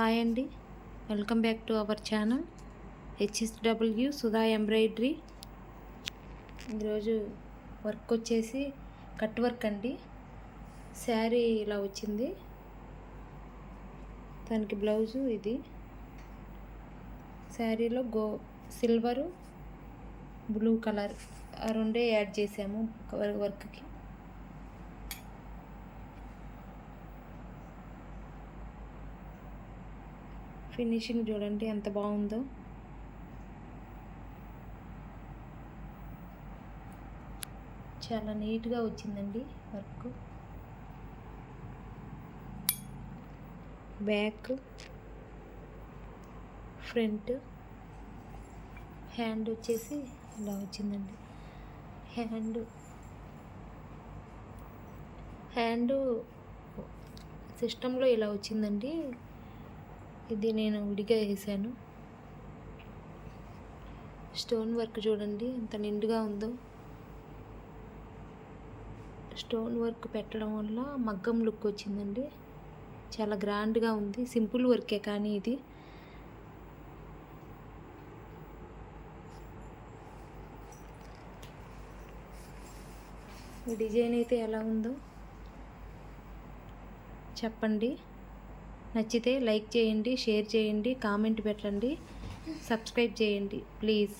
Hi అండి. Welcome back to our channel. HSW Sudha embroidery. ఈరోజు work వచ్చేసి cut work అండి. శారీ ఇలా వచ్చింది. దానికి బ్లౌజు ఇది. శారీలో గో సిల్వరు బ్లూ కలర్ ఆ రెండే యాడ్ చేసాము వర్క్కి. ఫినిషింగ్ చూడండి ఎంత బాగుందో. చాలా నీట్గా వచ్చిందండి వర్క్. బ్యాక్ ఫ్రంట్ హ్యాండ్ వచ్చేసి ఇలా వచ్చిందండి. హ్యాండ్ హ్యాండ్ సిస్టంలో ఇలా వచ్చిందండి. ఇది నేను విడిగా వేసాను. స్టోన్ వర్క్ చూడండి ఎంత నిండుగా ఉందో. స్టోన్ వర్క్ పెట్టడం వల్ల మగ్గం లుక్ వచ్చిందండి. చాలా గ్రాండ్గా ఉంది. సింపుల్ వర్కే కానీ ఇది. డిజైన్ అయితే ఎలా ఉందో చెప్పండి. నచ్చితే లైక్ చేయండి షేర్ చేయండి కామెంట్ పెట్టండి సబ్స్క్రైబ్ చేయండి ప్లీజ్.